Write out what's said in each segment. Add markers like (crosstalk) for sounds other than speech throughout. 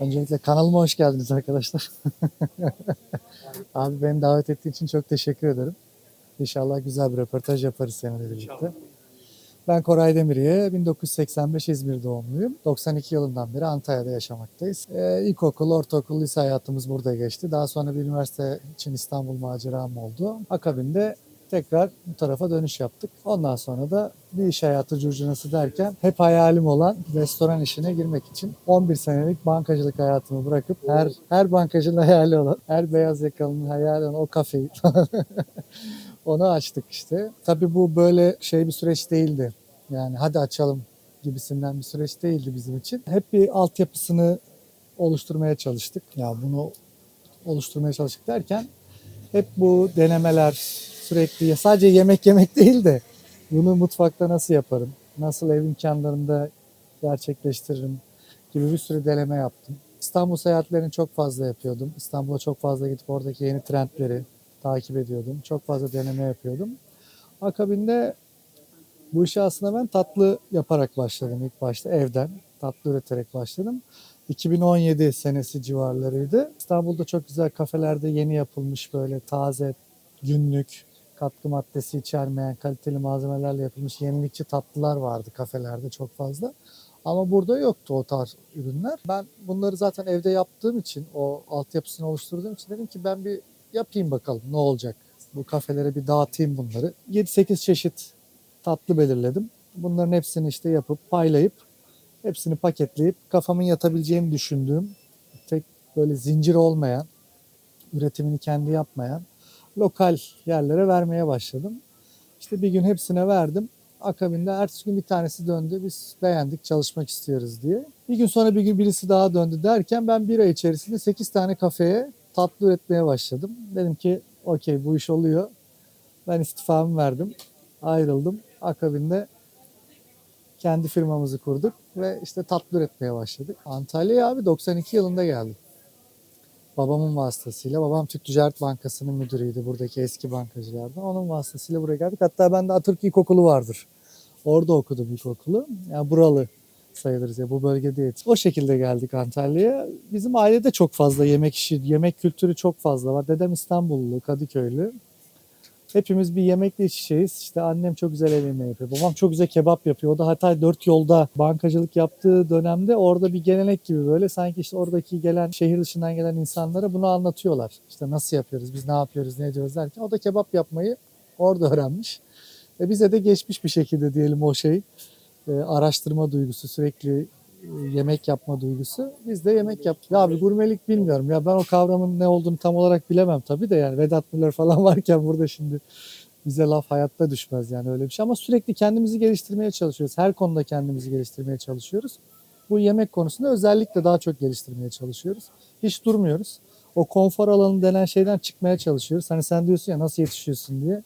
Öncelikle kanalıma hoş geldiniz arkadaşlar. (laughs) Abi beni davet ettiğin için çok teşekkür ederim. İnşallah güzel bir röportaj yaparız seninle birlikte. Ben Koray Demiriye, 1985 İzmir doğumluyum. 92 yılından beri Antalya'da yaşamaktayız. Ee, ilkokul, ortaokul, lise hayatımız burada geçti. Daha sonra bir üniversite için İstanbul maceram oldu. Akabinde tekrar bu tarafa dönüş yaptık. Ondan sonra da bir iş hayatı curcunası derken hep hayalim olan restoran işine girmek için 11 senelik bankacılık hayatımı bırakıp her her bankacının hayali olan, her beyaz yakalının hayali olan o kafeyi (laughs) onu açtık işte. Tabii bu böyle şey bir süreç değildi. Yani hadi açalım gibisinden bir süreç değildi bizim için. Hep bir altyapısını oluşturmaya çalıştık. Ya bunu oluşturmaya çalıştık derken hep bu denemeler sürekli sadece yemek yemek (laughs) değil de bunu mutfakta nasıl yaparım? Nasıl ev imkanlarında gerçekleştiririm gibi bir sürü deneme yaptım. İstanbul seyahatlerini çok fazla yapıyordum. İstanbul'a çok fazla gidip oradaki yeni trendleri takip ediyordum. Çok fazla deneme yapıyordum. Akabinde bu işe aslında ben tatlı yaparak başladım ilk başta evden. Tatlı üreterek başladım. 2017 senesi civarlarıydı. İstanbul'da çok güzel kafelerde yeni yapılmış böyle taze, günlük, katkı maddesi içermeyen kaliteli malzemelerle yapılmış yenilikçi tatlılar vardı kafelerde çok fazla. Ama burada yoktu o tarz ürünler. Ben bunları zaten evde yaptığım için, o altyapısını oluşturduğum için dedim ki ben bir yapayım bakalım ne olacak. Bu kafelere bir dağıtayım bunları. 7-8 çeşit tatlı belirledim. Bunların hepsini işte yapıp paylayıp hepsini paketleyip kafamın yatabileceğini düşündüğüm tek böyle zincir olmayan, üretimini kendi yapmayan lokal yerlere vermeye başladım. İşte bir gün hepsine verdim. Akabinde ertesi gün bir tanesi döndü. Biz beğendik, çalışmak istiyoruz diye. Bir gün sonra bir gün birisi daha döndü derken ben bir ay içerisinde 8 tane kafeye tatlı üretmeye başladım. Dedim ki okey bu iş oluyor. Ben istifamı verdim. Ayrıldım. Akabinde kendi firmamızı kurduk ve işte tatlı üretmeye başladık. Antalya'ya abi 92 yılında geldim. Babamın vasıtasıyla. Babam Türk Ticaret Bankası'nın müdürüydü buradaki eski bankacılardan. Onun vasıtasıyla buraya geldik. Hatta bende Atatürk İlkokulu vardır. Orada okudum ilkokulu. Yani buralı sayılırız ya bu bölgede yetiştik. O şekilde geldik Antalya'ya. Bizim ailede çok fazla yemek işi, yemek kültürü çok fazla var. Dedem İstanbullu, Kadıköylü. Hepimiz bir yemekle iç içeyiz. İşte annem çok güzel el yemeği yapıyor. Babam çok güzel kebap yapıyor. O da Hatay dört yolda bankacılık yaptığı dönemde orada bir gelenek gibi böyle sanki işte oradaki gelen şehir dışından gelen insanlara bunu anlatıyorlar. İşte nasıl yapıyoruz, biz ne yapıyoruz, ne ediyoruz derken o da kebap yapmayı orada öğrenmiş. Ve bize de geçmiş bir şekilde diyelim o şey. e, araştırma duygusu, sürekli e, yemek yapma duygusu. Biz de yemek yaptık. Ya abi gurmelik bilmiyorum. Ya ben o kavramın ne olduğunu tam olarak bilemem tabii de yani Vedat Müller falan (laughs) varken burada şimdi bize laf hayatta düşmez yani öyle bir şey. Ama sürekli kendimizi geliştirmeye çalışıyoruz. Her konuda kendimizi geliştirmeye çalışıyoruz. Bu yemek konusunda özellikle daha çok geliştirmeye çalışıyoruz. Hiç durmuyoruz. O konfor alanı denen şeyden çıkmaya çalışıyoruz. Hani sen diyorsun ya nasıl yetişiyorsun diye.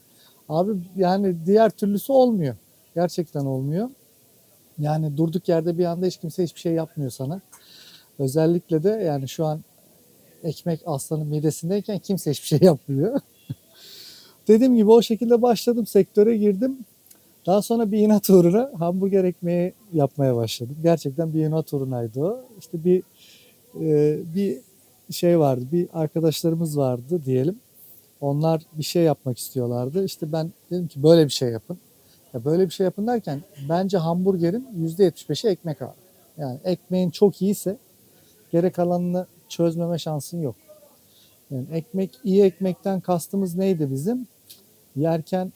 Abi yani diğer türlüsü olmuyor. Gerçekten olmuyor. Yani durduk yerde bir anda hiç kimse hiçbir şey yapmıyor sana. Özellikle de yani şu an ekmek aslanın midesindeyken kimse hiçbir şey (laughs) yapmıyor. Dediğim gibi o şekilde başladım, sektöre girdim. Daha sonra bir inat uğruna hamburger ekmeği yapmaya başladım. Gerçekten bir inat uğrunaydı o. İşte bir e, bir şey vardı, bir arkadaşlarımız vardı diyelim. Onlar bir şey yapmak istiyorlardı. İşte ben dedim ki böyle bir şey yapın. Ya böyle bir şey yapın derken bence hamburgerin %75'i ekmek abi. Yani ekmeğin çok iyiyse geri kalanını çözmeme şansın yok. Yani ekmek iyi ekmekten kastımız neydi bizim? Yerken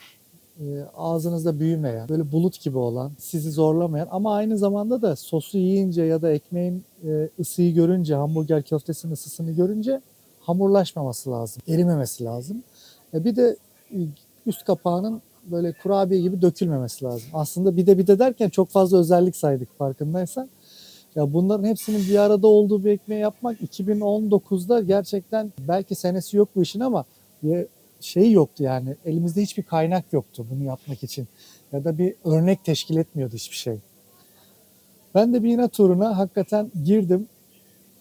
e, ağzınızda büyümeyen, böyle bulut gibi olan, sizi zorlamayan ama aynı zamanda da sosu yiyince ya da ekmeğin e, ısıyı görünce, hamburger köftesinin ısısını görünce hamurlaşmaması lazım, erimemesi lazım. E, bir de e, üst kapağının böyle kurabiye gibi dökülmemesi lazım. Aslında bir de bir de derken çok fazla özellik saydık farkındaysan. Ya bunların hepsinin bir arada olduğu bir ekmeği yapmak 2019'da gerçekten belki senesi yok bu işin ama bir şey yoktu yani elimizde hiçbir kaynak yoktu bunu yapmak için. Ya da bir örnek teşkil etmiyordu hiçbir şey. Ben de bir inat turuna hakikaten girdim.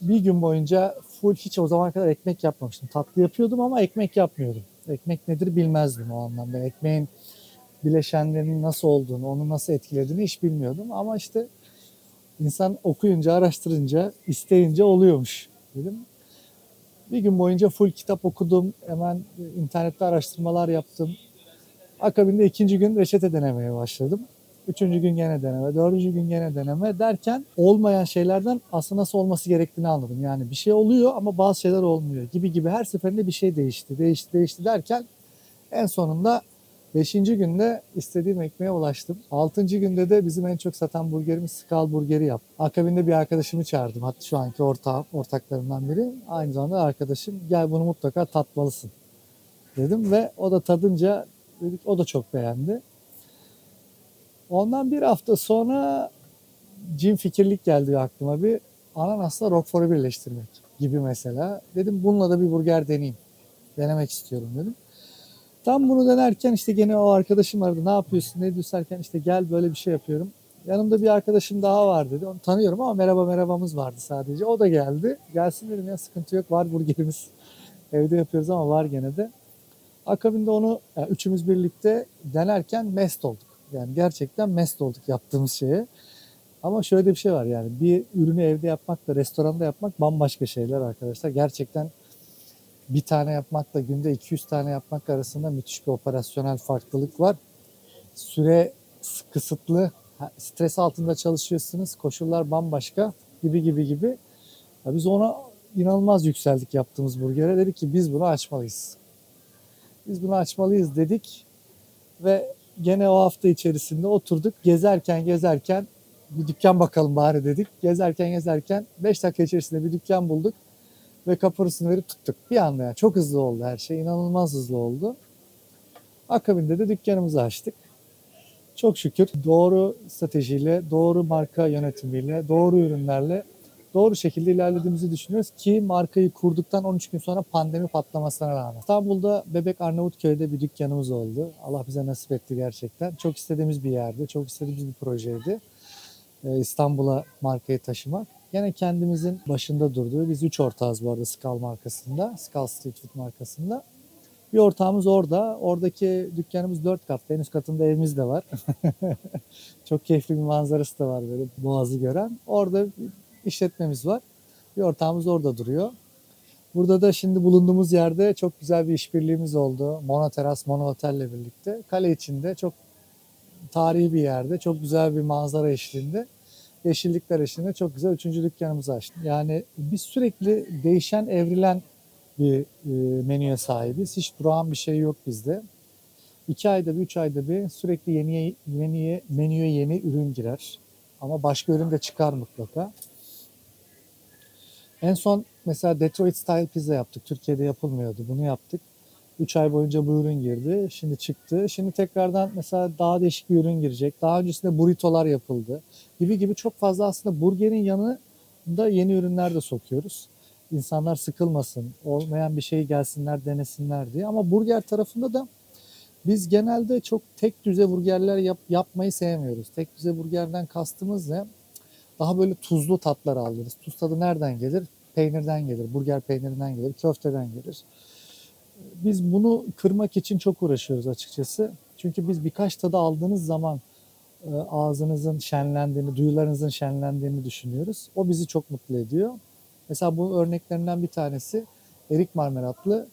Bir gün boyunca full hiç o zamana kadar ekmek yapmamıştım. Tatlı yapıyordum ama ekmek yapmıyordum. Ekmek nedir bilmezdim o anlamda. Ekmeğin bileşenlerinin nasıl olduğunu, onu nasıl etkilediğini hiç bilmiyordum. Ama işte İnsan okuyunca, araştırınca, isteyince oluyormuş dedim. Bir gün boyunca full kitap okudum. Hemen internette araştırmalar yaptım. Akabinde ikinci gün reçete denemeye başladım. Üçüncü gün gene deneme, dördüncü gün gene deneme derken olmayan şeylerden aslında nasıl olması gerektiğini anladım. Yani bir şey oluyor ama bazı şeyler olmuyor gibi gibi her seferinde bir şey değişti, değişti, değişti derken en sonunda beşinci günde istediğim ekmeğe ulaştım. Altıncı günde de bizim en çok satan burgerimiz Skal Burgeri yaptım. Akabinde bir arkadaşımı çağırdım. Hatta şu anki ortağım, ortaklarımdan biri. Aynı zamanda arkadaşım gel bunu mutlaka tatmalısın dedim ve o da tadınca dedik o da çok beğendi. Ondan bir hafta sonra cin fikirlik geldi aklıma bir ananasla roquefort'u birleştirmek gibi mesela. Dedim bununla da bir burger deneyeyim. Denemek istiyorum dedim. Tam bunu denerken işte gene o arkadaşım aradı. Ne yapıyorsun, ne diyorsun derken işte gel böyle bir şey yapıyorum. Yanımda bir arkadaşım daha var dedi. Onu tanıyorum ama merhaba merhabamız vardı sadece. O da geldi. Gelsin dedim ya sıkıntı yok var burgerimiz. (laughs) Evde yapıyoruz ama var gene de. Akabinde onu yani üçümüz birlikte denerken mest olduk. Yani gerçekten mest olduk yaptığımız şeye. Ama şöyle bir şey var yani bir ürünü evde yapmakla restoranda yapmak bambaşka şeyler arkadaşlar. Gerçekten bir tane yapmakla günde 200 tane yapmak arasında müthiş bir operasyonel farklılık var. Süre kısıtlı, stres altında çalışıyorsunuz, koşullar bambaşka gibi gibi gibi. Ya biz ona inanılmaz yükseldik yaptığımız burgere. Dedik ki biz bunu açmalıyız. Biz bunu açmalıyız dedik ve gene o hafta içerisinde oturduk. Gezerken gezerken bir dükkan bakalım bari dedik. Gezerken gezerken 5 dakika içerisinde bir dükkan bulduk ve kapısını verip tuttuk. Bir anda yani çok hızlı oldu her şey. inanılmaz hızlı oldu. Akabinde de dükkanımızı açtık. Çok şükür doğru stratejiyle, doğru marka yönetimiyle, doğru ürünlerle doğru şekilde ilerlediğimizi düşünüyoruz ki markayı kurduktan 13 gün sonra pandemi patlamasına rağmen. İstanbul'da Bebek Arnavutköy'de bir dükkanımız oldu. Allah bize nasip etti gerçekten. Çok istediğimiz bir yerdi, çok istediğimiz bir projeydi. Ee, İstanbul'a markayı taşımak. Yine kendimizin başında durduğu, biz üç ortağız bu arada Skal markasında, Skal Street Food markasında. Bir ortağımız orada. Oradaki dükkanımız dört katlı. En üst katında evimiz de var. (laughs) Çok keyifli bir manzarası da var böyle boğazı gören. Orada işletmemiz var. Bir ortağımız orada duruyor. Burada da şimdi bulunduğumuz yerde çok güzel bir işbirliğimiz oldu. Mono Teras, Mono Otel'le birlikte. Kale içinde çok tarihi bir yerde, çok güzel bir manzara eşliğinde. Yeşillikler eşliğinde çok güzel üçüncü dükkanımızı açtık. Yani biz sürekli değişen, evrilen bir e, menüye sahibiz. Hiç durağan bir şey yok bizde. İki ayda bir, üç ayda bir sürekli yeni menüye, menüye yeni ürün girer. Ama başka ürün de çıkar mutlaka. En son mesela Detroit Style Pizza yaptık. Türkiye'de yapılmıyordu. Bunu yaptık. 3 ay boyunca bu ürün girdi. Şimdi çıktı. Şimdi tekrardan mesela daha değişik bir ürün girecek. Daha öncesinde burritolar yapıldı. Gibi gibi çok fazla aslında burgerin yanında yeni ürünler de sokuyoruz. İnsanlar sıkılmasın, olmayan bir şey gelsinler, denesinler diye. Ama burger tarafında da biz genelde çok tek düze burgerler yap, yapmayı sevmiyoruz. Tek düze burgerden kastımız ne? Daha böyle tuzlu tatlar alırız. Tuz tadı nereden gelir? Peynirden gelir, burger peynirinden gelir, köfteden gelir. Biz bunu kırmak için çok uğraşıyoruz açıkçası. Çünkü biz birkaç tadı aldığınız zaman e, ağzınızın şenlendiğini, duyularınızın şenlendiğini düşünüyoruz. O bizi çok mutlu ediyor. Mesela bu örneklerinden bir tanesi erik marmelatlı,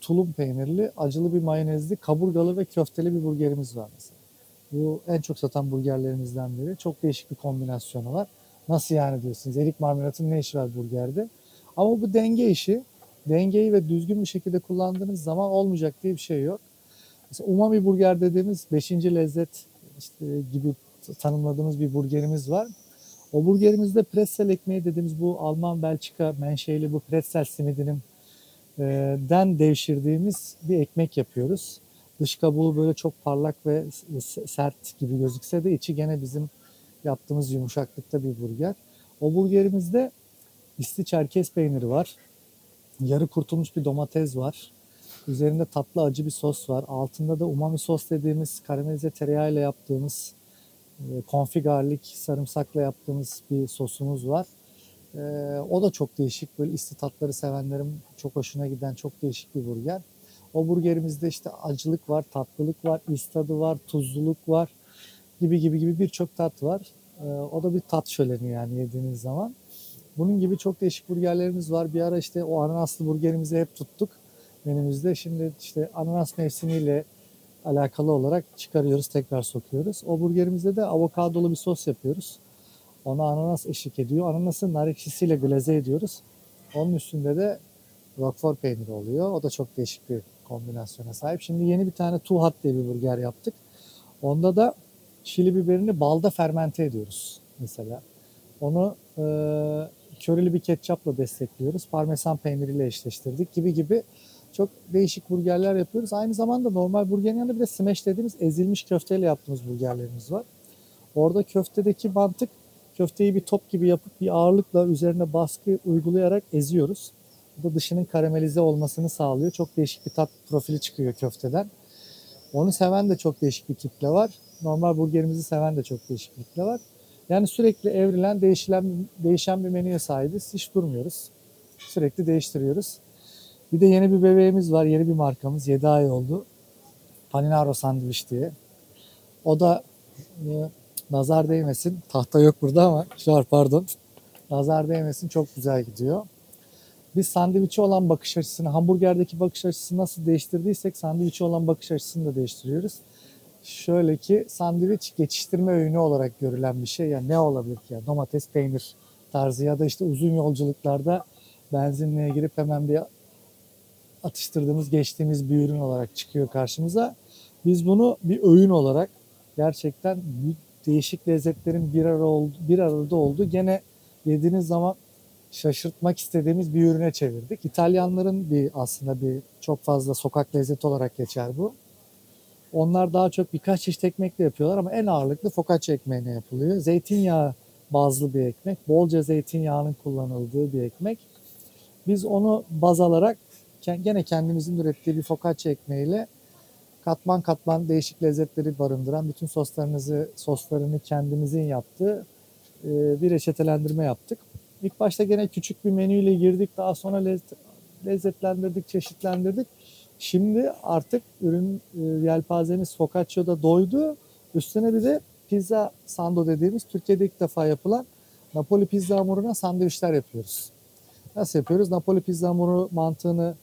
tulum peynirli, acılı bir mayonezli, kaburgalı ve köfteli bir burgerimiz var mesela. Bu en çok satan burgerlerimizden biri. Çok değişik bir kombinasyonu var. Nasıl yani diyorsunuz? Erik marmelatın ne işi var burgerde? Ama bu denge işi. Dengeyi ve düzgün bir şekilde kullandığınız zaman olmayacak diye bir şey yok. Mesela umami burger dediğimiz 5. lezzet işte gibi tanımladığımız bir burgerimiz var. O burgerimizde pretzel ekmeği dediğimiz bu Alman Belçika menşeili bu pretzel simidinin e, den devşirdiğimiz bir ekmek yapıyoruz. Dış kabuğu böyle çok parlak ve sert gibi gözükse de içi gene bizim yaptığımız yumuşaklıkta bir burger. O burgerimizde isli çerkez peyniri var. Yarı kurtulmuş bir domates var. Üzerinde tatlı acı bir sos var. Altında da umami sos dediğimiz karamelize tereyağıyla yaptığımız konfi garlic sarımsakla yaptığımız bir sosumuz var. Ee, o da çok değişik. Böyle isli tatları sevenlerim çok hoşuna giden çok değişik bir burger. O burgerimizde işte acılık var, tatlılık var, is tadı var, tuzluluk var gibi gibi gibi birçok tat var. Ee, o da bir tat şöleni yani yediğiniz zaman. Bunun gibi çok değişik burgerlerimiz var. Bir ara işte o ananaslı burgerimizi hep tuttuk menümüzde. Şimdi işte ananas mevsimiyle alakalı olarak çıkarıyoruz, tekrar sokuyoruz. O burgerimizde de avokadolu bir sos yapıyoruz. Ona ananas eşlik ediyor. Ananası nar ekşisiyle glaze ediyoruz. Onun üstünde de Roquefort peyniri oluyor. O da çok değişik bir kombinasyona sahip. Şimdi yeni bir tane Too Hot diye bir burger yaptık. Onda da çili biberini balda fermente ediyoruz mesela. Onu körili bir ketçapla destekliyoruz. Parmesan peyniriyle eşleştirdik gibi gibi çok değişik burgerler yapıyoruz. Aynı zamanda normal burgerin yanında bir de smash dediğimiz ezilmiş köfteyle yaptığımız burgerlerimiz var. Orada köftedeki mantık köfteyi bir top gibi yapıp bir ağırlıkla üzerine baskı uygulayarak eziyoruz. Bu da dışının karamelize olmasını sağlıyor. Çok değişik bir tat profili çıkıyor köfteden. Onu seven de çok değişik bir kitle var. Normal burgerimizi seven de çok değişik bir kitle var. Yani sürekli evrilen, değişilen, değişen bir menüye sahibiz. Hiç durmuyoruz. Sürekli değiştiriyoruz. Bir de yeni bir bebeğimiz var. Yeni bir markamız. 7 ay oldu. Paninaro sandviç diye. O da e, nazar değmesin. Tahta yok burada ama var pardon. Nazar değmesin çok güzel gidiyor. Biz sandviçe olan bakış açısını, hamburgerdeki bakış açısını nasıl değiştirdiysek sandviçe olan bakış açısını da değiştiriyoruz. Şöyle ki sandviç geçiştirme öğünü olarak görülen bir şey. Yani ne olabilir ki? ya domates, peynir tarzı ya da işte uzun yolculuklarda benzinliğe girip hemen bir atıştırdığımız, geçtiğimiz bir ürün olarak çıkıyor karşımıza. Biz bunu bir öğün olarak gerçekten değişik lezzetlerin bir arada oldu, bir arada olduğu gene yediğiniz zaman şaşırtmak istediğimiz bir ürüne çevirdik. İtalyanların bir aslında bir çok fazla sokak lezzeti olarak geçer bu. Onlar daha çok birkaç çeşit ekmekle yapıyorlar ama en ağırlıklı focaccia ekmeğine yapılıyor. Zeytinyağı bazlı bir ekmek. Bolca zeytinyağının kullanıldığı bir ekmek. Biz onu baz alarak gene kendimizin ürettiği bir focaccia ekmeğiyle katman katman değişik lezzetleri barındıran bütün soslarınızı soslarını kendimizin yaptığı e, bir reçetelendirme yaptık. İlk başta gene küçük bir menüyle girdik. Daha sonra lezzet, lezzetlendirdik, çeşitlendirdik. Şimdi artık ürün e, yelpazemiz focaccia'da doydu. Üstüne bir de pizza sando dediğimiz Türkiye'de ilk defa yapılan Napoli pizza hamuruna sandviçler yapıyoruz. Nasıl yapıyoruz? Napoli pizza hamuru mantığını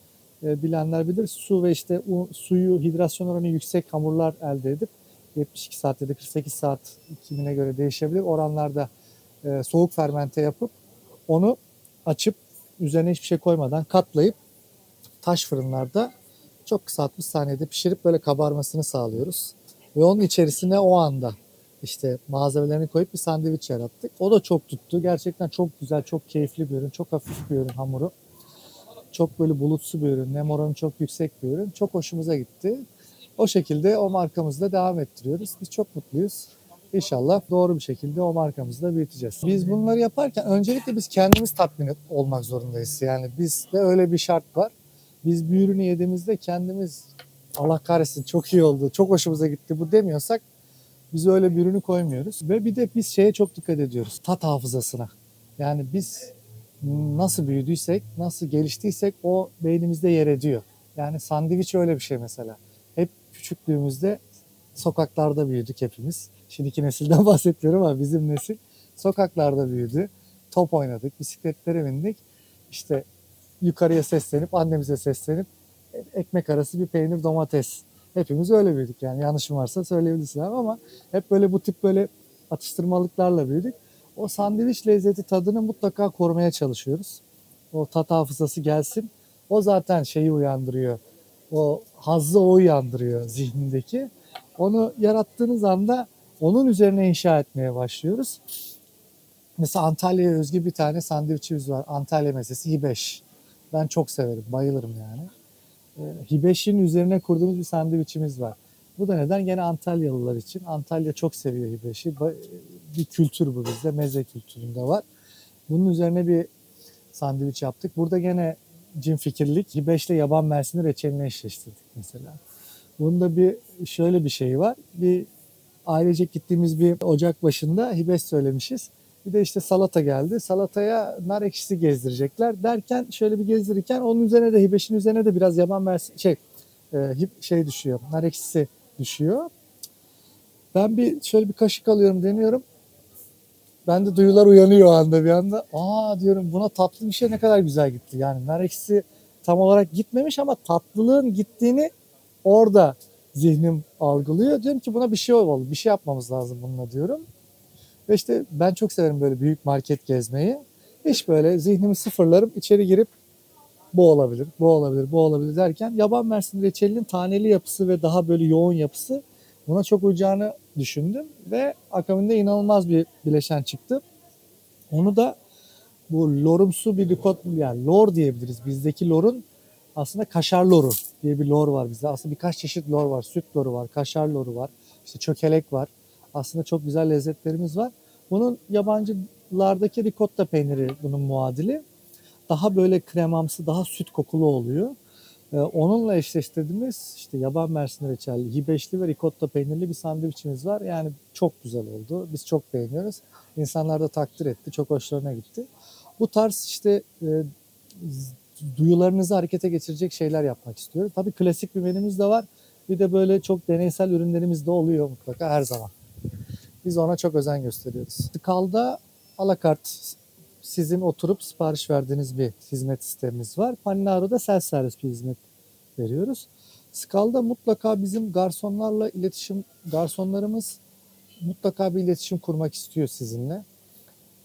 e, bilenler bilir. Su ve işte u, suyu hidrasyon oranı yüksek hamurlar elde edip 72 saat ya da 48 saat kimine göre değişebilir. Oranlarda e, soğuk fermente yapıp onu açıp üzerine hiçbir şey koymadan katlayıp taş fırınlarda çok kısa 60 saniyede pişirip böyle kabarmasını sağlıyoruz. Ve onun içerisine o anda işte malzemelerini koyup bir sandviç yarattık. O da çok tuttu. Gerçekten çok güzel, çok keyifli bir ürün. Çok hafif bir ürün hamuru. Çok böyle bulutsu bir ürün. Nem oranı çok yüksek bir ürün. Çok hoşumuza gitti. O şekilde o markamızda devam ettiriyoruz. Biz çok mutluyuz. İnşallah doğru bir şekilde o markamızı da büyüteceğiz. Biz bunları yaparken öncelikle biz kendimiz tatmin olmak zorundayız. Yani bizde öyle bir şart var. Biz bir ürünü yediğimizde kendimiz Allah kahretsin çok iyi oldu, çok hoşumuza gitti bu demiyorsak biz öyle bir ürünü koymuyoruz. Ve bir de biz şeye çok dikkat ediyoruz. Tat hafızasına. Yani biz nasıl büyüdüysek, nasıl geliştiysek o beynimizde yer ediyor. Yani sandviç öyle bir şey mesela. Hep küçüklüğümüzde sokaklarda büyüdük hepimiz. Şimdiki nesilden (laughs) bahsetmiyorum ama bizim nesil sokaklarda büyüdü. Top oynadık, bisikletlere bindik. İşte yukarıya seslenip, annemize seslenip ekmek arası bir peynir domates. Hepimiz öyle büyüdük yani yanlışım varsa söyleyebilirsin ama hep böyle bu tip böyle atıştırmalıklarla büyüdük. O sandviç lezzeti tadını mutlaka korumaya çalışıyoruz. O tat hafızası gelsin. O zaten şeyi uyandırıyor. O hazzı o uyandırıyor zihnindeki. Onu yarattığınız anda onun üzerine inşa etmeye başlıyoruz. Mesela Antalya'ya özgü bir tane sandviçimiz var. Antalya mezesi Hibeş. Ben çok severim, bayılırım yani. Ee, Hibeş'in üzerine kurduğumuz bir sandviçimiz var. Bu da neden? Gene Antalyalılar için. Antalya çok seviyor Hibeş'i. Bir kültür bu bizde, meze kültüründe var. Bunun üzerine bir sandviç yaptık. Burada gene cin fikirlik. Hibeş'le yaban mersini reçelini eşleştirdik mesela. Bunda bir şöyle bir şey var. Bir ailecek gittiğimiz bir ocak başında hibeş söylemişiz. Bir de işte salata geldi. Salataya nar ekşisi gezdirecekler. Derken şöyle bir gezdirirken onun üzerine de hibeşin üzerine de biraz yaban mersin şey e, şey düşüyor. Nar ekşisi düşüyor. Ben bir şöyle bir kaşık alıyorum deniyorum. Ben de duyular uyanıyor o anda bir anda. Aa diyorum buna tatlı bir şey ne kadar güzel gitti. Yani nar ekşisi tam olarak gitmemiş ama tatlılığın gittiğini orada zihnim algılıyor. Diyorum ki buna bir şey olmalı, bir şey yapmamız lazım bununla diyorum. Ve işte ben çok severim böyle büyük market gezmeyi. Hiç böyle zihnimi sıfırlarım, içeri girip bu olabilir, bu olabilir, bu olabilir derken yaban mersin reçelinin taneli yapısı ve daha böyle yoğun yapısı buna çok uyacağını düşündüm ve akabinde inanılmaz bir bileşen çıktı. Onu da bu lorumsu bir likot yani lor diyebiliriz. Bizdeki lorun aslında kaşar loru diye bir lor var bizde. Aslında birkaç çeşit lor var. Süt loru var, kaşar loru var, işte çökelek var. Aslında çok güzel lezzetlerimiz var. Bunun yabancılardaki ricotta peyniri bunun muadili. Daha böyle kremamsı, daha süt kokulu oluyor. Ee, onunla eşleştirdiğimiz işte yaban mersini reçelli, hibeşli ve ricotta peynirli bir sandviçimiz var. Yani çok güzel oldu. Biz çok beğeniyoruz. İnsanlar da takdir etti. Çok hoşlarına gitti. Bu tarz işte e, duyularınızı harekete geçirecek şeyler yapmak istiyorum. Tabii klasik bir menümüz de var. Bir de böyle çok deneysel ürünlerimiz de oluyor mutlaka her zaman. Biz ona çok özen gösteriyoruz. Skalda alakart sizin oturup sipariş verdiğiniz bir hizmet sistemimiz var. Paninaro'da self servis bir hizmet veriyoruz. Skalda mutlaka bizim garsonlarla iletişim, garsonlarımız mutlaka bir iletişim kurmak istiyor sizinle.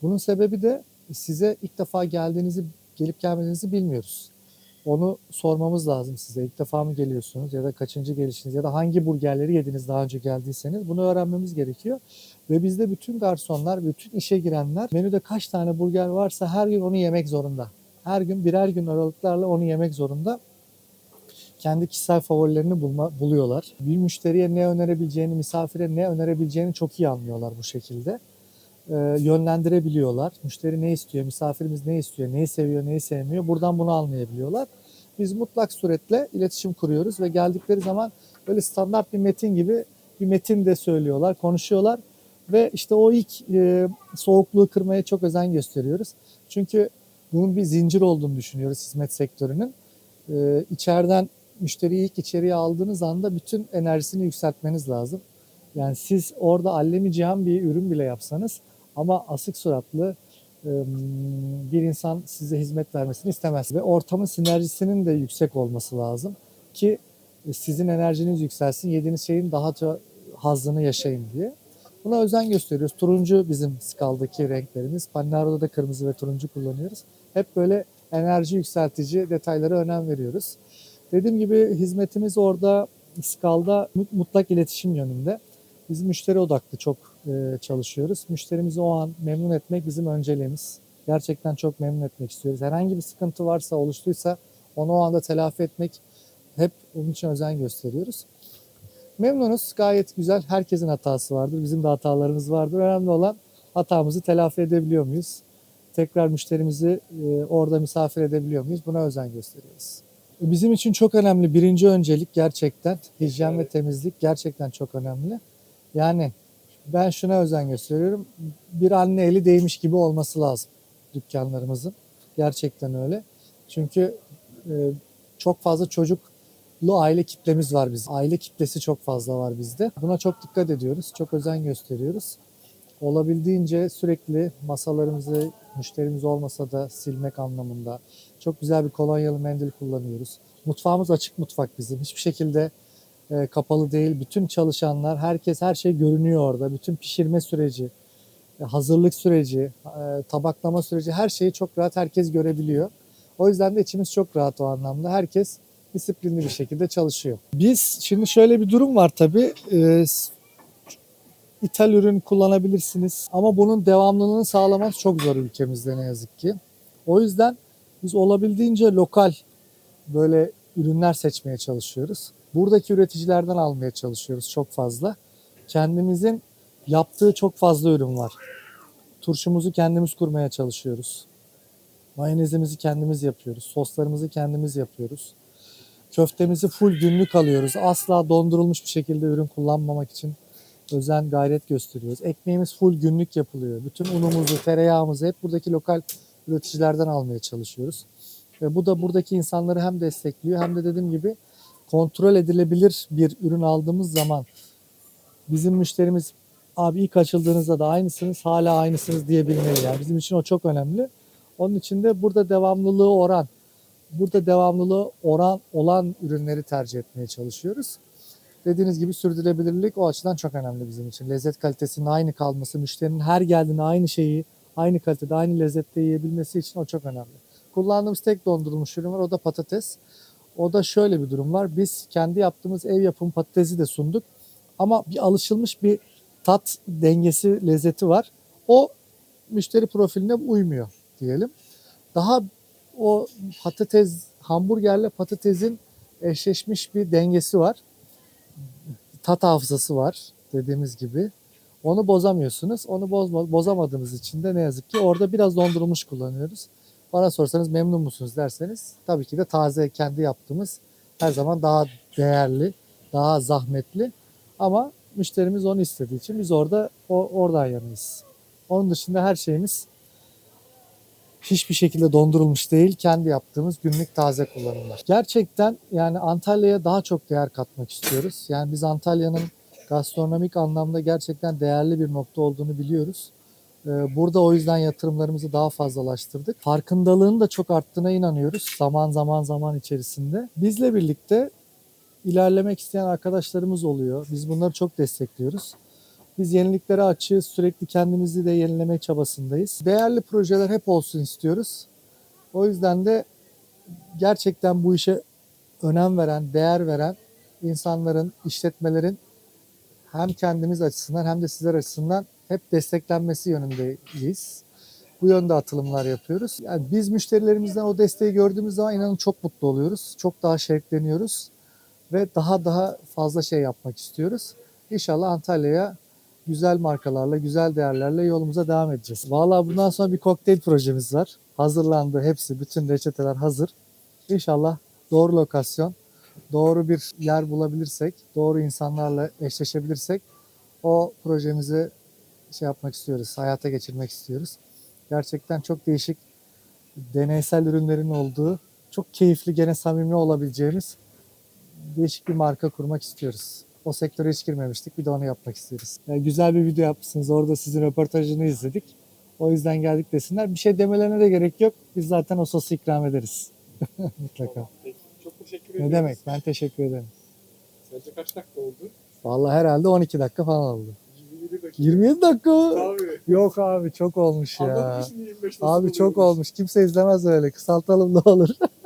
Bunun sebebi de size ilk defa geldiğinizi, gelip gelmediğinizi bilmiyoruz. Onu sormamız lazım size. İlk defa mı geliyorsunuz ya da kaçıncı gelişiniz ya da hangi burgerleri yediniz daha önce geldiyseniz bunu öğrenmemiz gerekiyor. Ve bizde bütün garsonlar, bütün işe girenler menüde kaç tane burger varsa her gün onu yemek zorunda. Her gün birer gün aralıklarla onu yemek zorunda. Kendi kişisel favorilerini bulma, buluyorlar. Bir müşteriye ne önerebileceğini, misafire ne önerebileceğini çok iyi anlıyorlar bu şekilde. Ee, yönlendirebiliyorlar. Müşteri ne istiyor, misafirimiz ne istiyor, neyi seviyor, neyi sevmiyor. Buradan bunu anlayabiliyorlar. Biz mutlak suretle iletişim kuruyoruz ve geldikleri zaman böyle standart bir metin gibi bir metin de söylüyorlar, konuşuyorlar ve işte o ilk e, soğukluğu kırmaya çok özen gösteriyoruz. Çünkü bunun bir zincir olduğunu düşünüyoruz hizmet sektörünün. E, içeriden müşteriyi ilk içeriye aldığınız anda bütün enerjisini yükseltmeniz lazım. Yani siz orada allemi cihan bir ürün bile yapsanız ama asık suratlı e, bir insan size hizmet vermesini istemez. Ve ortamın sinerjisinin de yüksek olması lazım ki sizin enerjiniz yükselsin, yediğiniz şeyin daha da hazzını yaşayın diye. Buna özen gösteriyoruz. Turuncu bizim skaldaki renklerimiz. Pannaro'da da kırmızı ve turuncu kullanıyoruz. Hep böyle enerji yükseltici detaylara önem veriyoruz. Dediğim gibi hizmetimiz orada skalda mutlak iletişim yönünde. Biz müşteri odaklı çok e, çalışıyoruz. Müşterimizi o an memnun etmek bizim önceliğimiz. Gerçekten çok memnun etmek istiyoruz. Herhangi bir sıkıntı varsa, oluştuysa onu o anda telafi etmek hep onun için özen gösteriyoruz. Memnunuz. Gayet güzel. Herkesin hatası vardır. Bizim de hatalarımız vardır. Önemli olan hatamızı telafi edebiliyor muyuz? Tekrar müşterimizi e, orada misafir edebiliyor muyuz? Buna özen gösteriyoruz. Bizim için çok önemli. Birinci öncelik gerçekten hijyen ve temizlik gerçekten çok önemli. Yani ben şuna özen gösteriyorum. Bir anne eli değmiş gibi olması lazım dükkanlarımızın. Gerçekten öyle. Çünkü e, çok fazla çocuklu aile kitlemiz var bizim. Aile kitlesi çok fazla var bizde. Buna çok dikkat ediyoruz. Çok özen gösteriyoruz. Olabildiğince sürekli masalarımızı müşterimiz olmasa da silmek anlamında çok güzel bir kolonyalı mendil kullanıyoruz. Mutfağımız açık mutfak bizim. Hiçbir şekilde e, kapalı değil. Bütün çalışanlar, herkes her şey görünüyor orada. Bütün pişirme süreci, e, hazırlık süreci, e, tabaklama süreci her şeyi çok rahat herkes görebiliyor. O yüzden de içimiz çok rahat o anlamda. Herkes disiplinli bir şekilde çalışıyor. Biz şimdi şöyle bir durum var tabii. E, ürün kullanabilirsiniz ama bunun devamlılığını sağlamak çok zor ülkemizde ne yazık ki. O yüzden biz olabildiğince lokal böyle ürünler seçmeye çalışıyoruz. Buradaki üreticilerden almaya çalışıyoruz çok fazla. Kendimizin yaptığı çok fazla ürün var. Turşumuzu kendimiz kurmaya çalışıyoruz. Mayonezimizi kendimiz yapıyoruz. Soslarımızı kendimiz yapıyoruz. Köftemizi full günlük alıyoruz. Asla dondurulmuş bir şekilde ürün kullanmamak için özen gayret gösteriyoruz. Ekmeğimiz full günlük yapılıyor. Bütün unumuzu, tereyağımızı hep buradaki lokal üreticilerden almaya çalışıyoruz. Ve bu da buradaki insanları hem destekliyor hem de dediğim gibi kontrol edilebilir bir ürün aldığımız zaman bizim müşterimiz abi ilk açıldığınızda da aynısınız, hala aynısınız diyebilmeli. Yani bizim için o çok önemli. Onun için de burada devamlılığı oran, burada devamlılığı oran olan ürünleri tercih etmeye çalışıyoruz. Dediğiniz gibi sürdürülebilirlik o açıdan çok önemli bizim için. Lezzet kalitesinin aynı kalması, müşterinin her geldiğinde aynı şeyi aynı kalitede, aynı lezzette yiyebilmesi için o çok önemli. Kullandığımız tek dondurulmuş ürün var o da patates. O da şöyle bir durum var. Biz kendi yaptığımız ev yapımı patatesi de sunduk. Ama bir alışılmış bir tat dengesi, lezzeti var. O müşteri profiline uymuyor diyelim. Daha o patates, hamburgerle patatesin eşleşmiş bir dengesi var. Tat hafızası var dediğimiz gibi. Onu bozamıyorsunuz. Onu bozma, bozamadığımız için de ne yazık ki orada biraz dondurulmuş kullanıyoruz. Bana sorsanız memnun musunuz derseniz tabii ki de taze kendi yaptığımız her zaman daha değerli, daha zahmetli. Ama müşterimiz onu istediği için biz orada o, oradan yanıyız. Onun dışında her şeyimiz hiçbir şekilde dondurulmuş değil. Kendi yaptığımız günlük taze kullanımlar. Gerçekten yani Antalya'ya daha çok değer katmak istiyoruz. Yani biz Antalya'nın gastronomik anlamda gerçekten değerli bir nokta olduğunu biliyoruz. Ee, Burada o yüzden yatırımlarımızı daha fazlalaştırdık. Farkındalığın da çok arttığına inanıyoruz zaman zaman zaman içerisinde. Bizle birlikte ilerlemek isteyen arkadaşlarımız oluyor. Biz bunları çok destekliyoruz. Biz yeniliklere açığız. Sürekli kendimizi de yenileme çabasındayız. Değerli projeler hep olsun istiyoruz. O yüzden de gerçekten bu işe önem veren, değer veren insanların, işletmelerin hem kendimiz açısından hem de sizler açısından hep desteklenmesi yönündeyiz. Bu yönde atılımlar yapıyoruz. Yani biz müşterilerimizden o desteği gördüğümüz zaman inanın çok mutlu oluyoruz. Çok daha şevkleniyoruz ve daha daha fazla şey yapmak istiyoruz. İnşallah Antalya'ya güzel markalarla, güzel değerlerle yolumuza devam edeceğiz. Vallahi bundan sonra bir kokteyl projemiz var. Hazırlandı hepsi, bütün reçeteler hazır. İnşallah doğru lokasyon, doğru bir yer bulabilirsek, doğru insanlarla eşleşebilirsek o projemizi şey yapmak istiyoruz, hayata geçirmek istiyoruz. Gerçekten çok değişik deneysel ürünlerin olduğu, çok keyifli, gene samimi olabileceğimiz değişik bir marka kurmak istiyoruz. O sektöre hiç girmemiştik. Bir de onu yapmak istiyoruz. Yani güzel bir video yapmışsınız. Orada sizin röportajını izledik. O yüzden geldik desinler. Bir şey demelerine de gerek yok. Biz zaten o sosu ikram ederiz. (laughs) Mutlaka. Peki, Çok teşekkür Ne ederim. demek? Ben teşekkür ederim. Sence kaç dakika oldu? Vallahi herhalde 12 dakika falan oldu. 27 dakika. 27 dakika mı? Tabii. Yok abi çok olmuş ya. Anladım şimdi 25 nasıl Abi çok olmuş. Kimse izlemez öyle. Kısaltalım ne olur. (laughs)